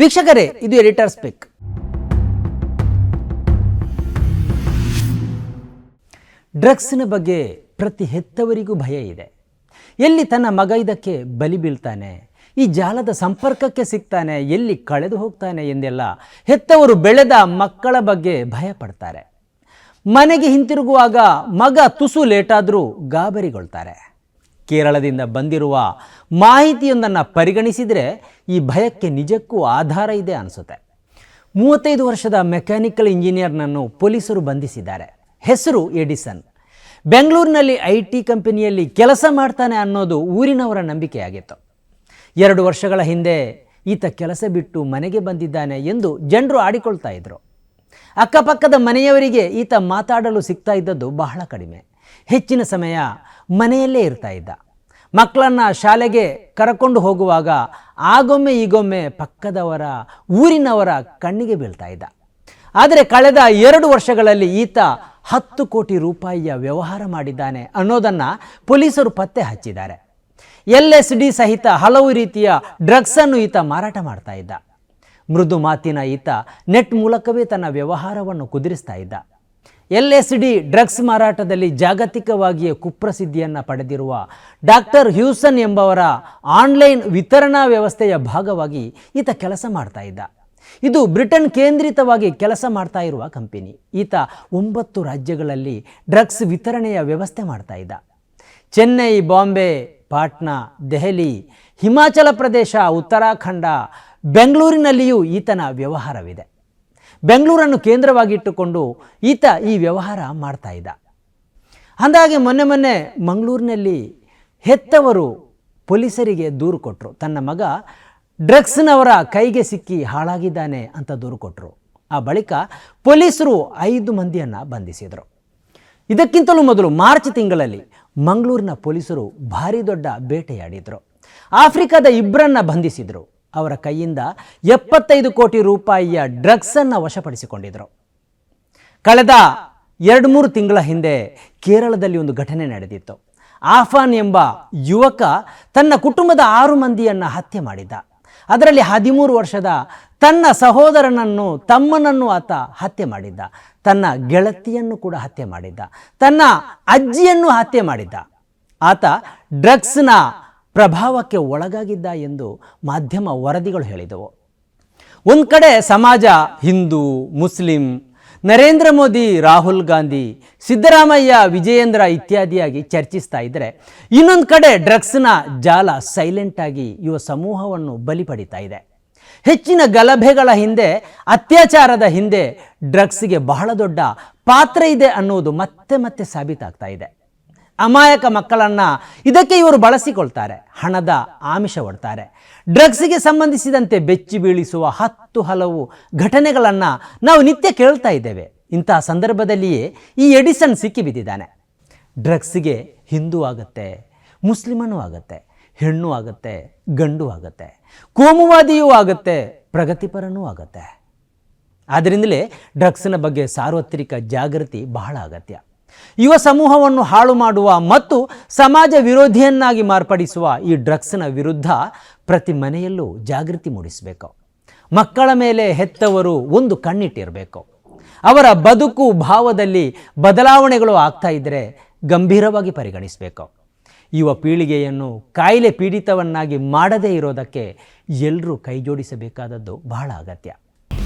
ವೀಕ್ಷಕರೇ, ಇದು ಎಡಿಟರ್ಸ್ ಪಿಕ್. ಡ್ರಗ್ಸ್ನ ಬಗ್ಗೆ ಪ್ರತಿ ಹೆತ್ತವರಿಗೂ ಭಯ ಇದೆ. ಎಲ್ಲಿ ತನ್ನ ಮಗ ಇದಕ್ಕೆ ಬಲಿ ಬೀಳ್ತಾನೆ, ಈ ಜಾಲದ ಸಂಪರ್ಕಕ್ಕೆ ಸಿಗ್ತಾನೆ, ಎಲ್ಲಿ ಕಳೆದು ಹೋಗ್ತಾನೆ ಎಂದೆಲ್ಲ ಹೆತ್ತವರು ಬೆಳೆದ ಮಕ್ಕಳ ಬಗ್ಗೆ ಭಯ ಪಡ್ತಾರೆ ಮನೆಗೆ ಹಿಂತಿರುಗುವಾಗ ಮಗ ತುಸು ಲೇಟಾದರೂ ಗಾಬರಿಗೊಳ್ತಾರೆ. ಕೇರಳದಿಂದ ಬಂದಿರುವ ಮಾಹಿತಿಯೊಂದನ್ನು ಪರಿಗಣಿಸಿದರೆ ಈ ಭಯಕ್ಕೆ ನಿಜಕ್ಕೂ ಆಧಾರ ಇದೆ ಅನಿಸುತ್ತೆ. ಮೂವತ್ತೈದು ವರ್ಷದ ಮೆಕ್ಯಾನಿಕಲ್ ಇಂಜಿನಿಯರ್ನನ್ನು ಪೊಲೀಸರು ಬಂಧಿಸಿದ್ದಾರೆ. ಹೆಸರು ಎಡಿಸನ್. ಬೆಂಗಳೂರಿನಲ್ಲಿ ಐ ಟಿ ಕಂಪನಿಯಲ್ಲಿ ಕೆಲಸ ಮಾಡ್ತಾನೆ ಅನ್ನೋದು ಊರಿನವರ ನಂಬಿಕೆಯಾಗಿತ್ತು. ಎರಡು ವರ್ಷಗಳ ಹಿಂದೆ ಈತ ಕೆಲಸ ಬಿಟ್ಟು ಮನೆಗೆ ಬಂದಿದ್ದಾನೆ ಎಂದು ಜನರು ಆಡಿಕೊಳ್ತಾ ಇದ್ರು. ಅಕ್ಕಪಕ್ಕದ ಮನೆಯವರಿಗೆ ಈತ ಮಾತಾಡಲು ಸಿಗ್ತಾ ಇದ್ದದ್ದು ಬಹಳ ಕಡಿಮೆ. ಹೆಚ್ಚಿನ ಸಮಯ ಮನೆಯಲ್ಲೇ ಇರ್ತಾ ಇದ್ದ. ಮಕ್ಕಳನ್ನು ಶಾಲೆಗೆ ಕರಕೊಂಡು ಹೋಗುವಾಗ ಆಗೊಮ್ಮೆ ಈಗೊಮ್ಮೆ ಪಕ್ಕದವರ, ಊರಿನವರ ಕಣ್ಣಿಗೆ ಬೀಳ್ತಾ ಇದ್ದ. ಆದರೆ ಕಳೆದ ಎರಡು ವರ್ಷಗಳಲ್ಲಿ ಈತ ಹತ್ತು ಕೋಟಿ ರೂಪಾಯಿಯ ವ್ಯವಹಾರ ಮಾಡಿದ್ದಾನೆ ಅನ್ನೋದನ್ನು ಪೊಲೀಸರು ಪತ್ತೆ ಹಚ್ಚಿದ್ದಾರೆ. ಎಲ್ ಎಸ್ ಡಿ ಸಹಿತ ಹಲವು ರೀತಿಯ ಡ್ರಗ್ಸನ್ನು ಈತ ಮಾರಾಟ ಮಾಡ್ತಾ ಇದ್ದ. ಮೃದು ಮಾತಿನ ಈತ ನೆಟ್ ಮೂಲಕವೇ ತನ್ನ ವ್ಯವಹಾರವನ್ನು ಕುದುರಿಸ್ತಾ ಇದ್ದ. ಎಲ್ ಎಸ್ ಡಿ ಡ್ರಗ್ಸ್ ಮಾರಾಟದಲ್ಲಿ ಜಾಗತಿಕವಾಗಿಯೇ ಕುಪ್ರಸಿದ್ಧಿಯನ್ನು ಪಡೆದಿರುವ ಡಾಕ್ಟರ್ ಹ್ಯೂಸನ್ ಎಂಬವರ ಆನ್ಲೈನ್ ವಿತರಣಾ ವ್ಯವಸ್ಥೆಯ ಭಾಗವಾಗಿ ಈತ ಕೆಲಸ ಮಾಡ್ತಾ ಇದ್ದ. ಇದು ಬ್ರಿಟನ್ ಕೇಂದ್ರಿತವಾಗಿ ಕೆಲಸ ಮಾಡ್ತಾ ಇರುವ ಕಂಪನಿ. ಈತ ಒಂಬತ್ತು ರಾಜ್ಯಗಳಲ್ಲಿ ಡ್ರಗ್ಸ್ ವಿತರಣೆಯ ವ್ಯವಸ್ಥೆ ಮಾಡ್ತಾ ಇದ್ದ. ಚೆನ್ನೈ, ಬಾಂಬೆ, ಪಾಟ್ನಾ, ದೆಹಲಿ, ಹಿಮಾಚಲ ಪ್ರದೇಶ, ಉತ್ತರಾಖಂಡ, ಬೆಂಗಳೂರಿನಲ್ಲಿಯೂ ಈತನ ವ್ಯವಹಾರವಿದೆ. ಬೆಂಗಳೂರನ್ನು ಕೇಂದ್ರವಾಗಿಟ್ಟುಕೊಂಡು ಈತ ಈ ವ್ಯವಹಾರ ಮಾಡ್ತಾ ಇದ್ದ. ಅಂದಾಗೆ ಮೊನ್ನೆ ಮೊನ್ನೆ ಮಂಗಳೂರಿನಲ್ಲಿ ಹೆತ್ತವರು ಪೊಲೀಸರಿಗೆ ದೂರು ಕೊಟ್ಟರು ತನ್ನ ಮಗ ಡ್ರಗ್ಸ್ನವರ ಕೈಗೆ ಸಿಕ್ಕಿ ಹಾಳಾಗಿದ್ದಾನೆ ಅಂತ ದೂರು ಕೊಟ್ಟರು ಆ ಬಳಿಕ ಪೊಲೀಸರು ಐದು ಮಂದಿಯನ್ನು ಬಂಧಿಸಿದರು. ಇದಕ್ಕಿಂತಲೂ ಮೊದಲು ಮಾರ್ಚ್ ತಿಂಗಳಲ್ಲಿ ಮಂಗಳೂರಿನ ಪೊಲೀಸರು ಭಾರಿ ದೊಡ್ಡ ಬೇಟೆಯಾಡಿದರು. ಆಫ್ರಿಕಾದ ಇಬ್ಬರನ್ನ ಬಂಧಿಸಿದರು. ಅವರ ಕೈಯಿಂದ ಎಪ್ಪತ್ತೈದು ಕೋಟಿ ರೂಪಾಯಿಯ ಡ್ರಗ್ಸನ್ನು ವಶಪಡಿಸಿಕೊಂಡಿದ್ದರು ಕಳೆದ ಎರಡು ಮೂರು ತಿಂಗಳ ಹಿಂದೆ ಕೇರಳದಲ್ಲಿ ಒಂದು ಘಟನೆ ನಡೆದಿತ್ತು. ಆಫಾನ್ ಎಂಬ ಯುವಕ ತನ್ನ ಕುಟುಂಬದ ಆರು ಮಂದಿಯನ್ನು ಹತ್ಯೆ ಮಾಡಿದ್ದ. ಅದರಲ್ಲಿ ಹದಿಮೂರು ವರ್ಷದ ತನ್ನ ಸಹೋದರನನ್ನು ತಮ್ಮನನ್ನು ಆತ ಹತ್ಯೆ ಮಾಡಿದ್ದ. ತನ್ನ ಗೆಳತಿಯನ್ನು ಕೂಡ ಹತ್ಯೆ ಮಾಡಿದ್ದ. ತನ್ನ ಅಜ್ಜಿಯನ್ನು ಹತ್ಯೆ ಮಾಡಿದ್ದ. ಆತ ಡ್ರಗ್ಸ್ನ ಪ್ರಭಾವಕ್ಕೆ ಒಳಗಾಗಿದ್ದ ಎಂದು ಮಾಧ್ಯಮ ವರದಿಗಳು ಹೇಳಿದವು. ಒಂದು ಕಡೆ ಸಮಾಜ ಹಿಂದೂ, ಮುಸ್ಲಿಂ, ನರೇಂದ್ರ ಮೋದಿ, ರಾಹುಲ್ ಗಾಂಧಿ, ಸಿದ್ದರಾಮಯ್ಯ, ವಿಜಯೇಂದ್ರ ಇತ್ಯಾದಿಯಾಗಿ ಚರ್ಚಿಸ್ತಾ ಇದ್ದರೆ ಇನ್ನೊಂದು ಕಡೆ ಡ್ರಗ್ಸ್ನ ಜಾಲ ಸೈಲೆಂಟಾಗಿ ಯುವ ಸಮೂಹವನ್ನು ಬಲಿ ಪಡಿತಾ ಇದೆ. ಹೆಚ್ಚಿನ ಗಲಭೆಗಳ ಹಿಂದೆ, ಅತ್ಯಾಚಾರದ ಹಿಂದೆ ಡ್ರಗ್ಸ್ಗೆ ಬಹಳ ದೊಡ್ಡ ಪಾತ್ರ ಇದೆ ಅನ್ನುವುದು ಮತ್ತೆ ಮತ್ತೆ ಸಾಬೀತಾಗ್ತಾ ಇದೆ. ಅಮಾಯಕ ಮಕ್ಕಳನ್ನು ಇದಕ್ಕೆ ಇವರು ಬಳಸಿಕೊಳ್ತಾರೆ. ಹಣದ ಆಮಿಷ ಒಡ್ತಾರೆ. ಡ್ರಗ್ಸ್ಗೆ ಸಂಬಂಧಿಸಿದಂತೆ ಬೆಚ್ಚಿ ಬೀಳಿಸುವ ಹತ್ತು ಹಲವು ಘಟನೆಗಳನ್ನು ನಾವು ನಿತ್ಯ ಕೇಳ್ತಾ ಇದ್ದೇವೆ. ಇಂತಹ ಸಂದರ್ಭದಲ್ಲಿಯೇ ಈ ಎಡಿಸನ್ ಸಿಕ್ಕಿಬಿದ್ದಿದ್ದಾನೆ. ಡ್ರಗ್ಸ್ಗೆ ಹಿಂದೂ ಆಗುತ್ತೆ, ಮುಸ್ಲಿಮನೂ ಆಗುತ್ತೆ, ಹೆಣ್ಣು ಆಗುತ್ತೆ, ಗಂಡು ಆಗುತ್ತೆ, ಕೋಮುವಾದಿಯೂ ಆಗುತ್ತೆ, ಪ್ರಗತಿಪರನೂ ಆಗುತ್ತೆ. ಆದ್ದರಿಂದಲೇ ಡ್ರಗ್ಸ್ನ ಬಗ್ಗೆ ಸಾರ್ವತ್ರಿಕ ಜಾಗೃತಿ ಬಹಳ ಅಗತ್ಯ. ಯುವ ಸಮೂಹವನ್ನು ಹಾಳು ಮಾಡುವ ಮತ್ತು ಸಮಾಜ ವಿರೋಧಿಯನ್ನಾಗಿ ಮಾರ್ಪಡಿಸುವ ಈ ಡ್ರಗ್ಸ್ನ ವಿರುದ್ಧ ಪ್ರತಿ ಮನೆಯಲ್ಲೂ ಜಾಗೃತಿ ಮೂಡಿಸಬೇಕು. ಮಕ್ಕಳ ಮೇಲೆ ಹೆತ್ತವರು ಒಂದು ಕಣ್ಣಿಟ್ಟಿರಬೇಕು. ಅವರ ಬದುಕು ಭಾವದಲ್ಲಿ ಬದಲಾವಣೆಗಳು ಆಗ್ತಾ ಇದ್ದರೆ ಗಂಭೀರವಾಗಿ ಪರಿಗಣಿಸಬೇಕು. ಯುವ ಪೀಳಿಗೆಯನ್ನು ಕಾಯಿಲೆ ಪೀಡಿತವನ್ನಾಗಿ ಮಾಡದೇ ಇರೋದಕ್ಕೆ ಎಲ್ಲರೂ ಕೈಜೋಡಿಸಬೇಕಾದದ್ದು ಬಹಳ ಅಗತ್ಯ.